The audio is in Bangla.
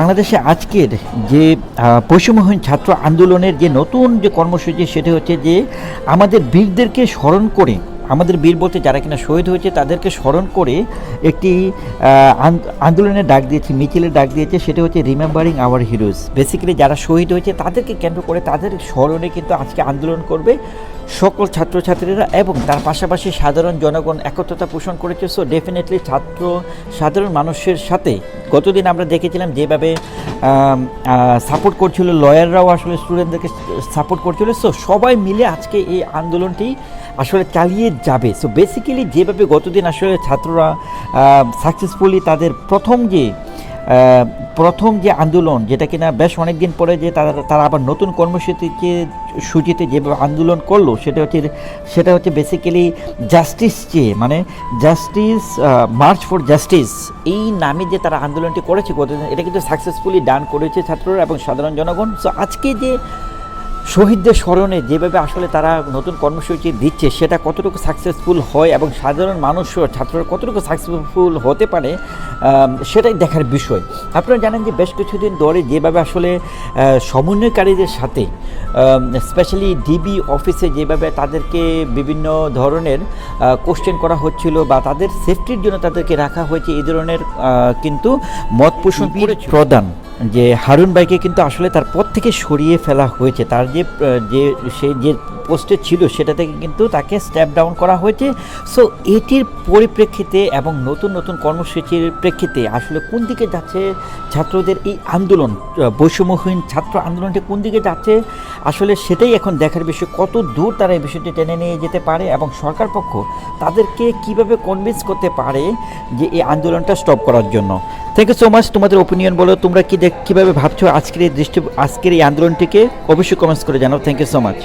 বাংলাদেশে আজকের যে বৈষম্যহীন ছাত্র আন্দোলনের যে নতুন যে কর্মসূচি, সেটা হচ্ছে যে, আমাদের বীরদেরকে স্মরণ করে, আমাদের বীর বলতে যারা কিনা শহীদ হয়েছে, তাদেরকে স্মরণ করে একটি আন্দোলনের ডাক দিয়েছে, মিছিলের ডাক দিয়েছে, সেটা হচ্ছে রিমেম্বারিং আওয়ার হিরোজ বেসিক্যালি যারা শহীদ হয়েছে, তাদেরকে কেন্দ্র করে তাদের স্মরণে কিন্তু আজকে আন্দোলন করবে সকল ছাত্রছাত্রীরা এবং তার পাশাপাশি সাধারণ জনগণ একত্রতা পোষণ করেছে। সো ডেফিনেটলি ছাত্র, সাধারণ মানুষের সাথে গতদিন আমরা দেখেছিলাম যেভাবে সাপোর্ট করছিল লয়াররাও আসলে স্টুডেন্টদেরকে সাপোর্ট করছিল। সো সবাই মিলে আজকে এই আন্দোলনটি আসলে চালিয়ে যাবে। সো বেসিক্যালি যেভাবে গতদিন আসলে ছাত্ররা সাকসেসফুলি তাদের প্রথম যে প্রথম যে আন্দোলন, যেটা কিনা বেশ অনেক দিন পরে যে তারা তারা আবার নতুন কর্মসূচিতে সূচিতে যে আন্দোলন করল, সেটা হচ্ছে সেটা হচ্ছে বেসিক্যালি জাস্টিস চেয়ে মানে জাস্টিস মার্চ ফর জাস্টিস এই নামে যে তারা আন্দোলনটি করেছে কতদিন এটা কিন্তু সাকসেসফুলি ডান করেছে ছাত্ররা এবং সাধারণ জনগণ। সো আজকে যে শহীদদের স্মরণে যেভাবে আসলে তারা নতুন কর্মসূচি দিচ্ছে সেটা কতটুকু সাকসেসফুল হয় এবং সাধারণ মানুষও ছাত্ররা কতটুকু সাকসেসফুল হতে পারে সেটাই দেখার বিষয়। আপনারা জানেন যে বেশ কিছুদিন ধরে যেভাবে আসলে সমন্বয়কারীদের সাথে স্পেশালি ডিবি অফিসে যেভাবে তাদেরকে বিভিন্ন ধরনের কোশ্চেন করা হচ্ছিল বা তাদের সেফটির জন্য তাদেরকে রাখা হয়েছে এই ধরনের কিন্তু মত পোষণ প্রদান যে হারুন ভাইকে কিন্তু আসলে তার পদ থেকে সরিয়ে ফেলা হয়েছে। তার যে যে, সে যে পোস্টে ছিল সেটা থেকে কিন্তু তাকে স্ট্যাপ ডাউন করা হয়েছে। সো, এটির পরিপ্রেক্ষিতে এবং নতুন নতুন কর্মসূচির প্রেক্ষিতে আসলে কোন দিকে যাচ্ছে ছাত্রদের এই আন্দোলন? বৈষম্যহীন ছাত্র আন্দোলনটি কোন দিকে যাচ্ছে? আসলে সেটাই এখন দেখার বিষয়। কত দূর তারা এই বিষয়টি টেনে নিয়ে যেতে পারে এবং সরকার পক্ষ তাদেরকে কীভাবে কনভিন্স করতে পারে যে এই আন্দোলনটা স্টপ করার জন্য? থ্যাংক ইউ সো মাচ তোমাদের ওপিনিয়ন বলো, তোমরা কি দেখ কীভাবে ভাবছ আজকের এই দৃষ্টি আজকের এই আন্দোলনটিকে? অবশ্যই কমেন্টস করে জানাও। Thank you so much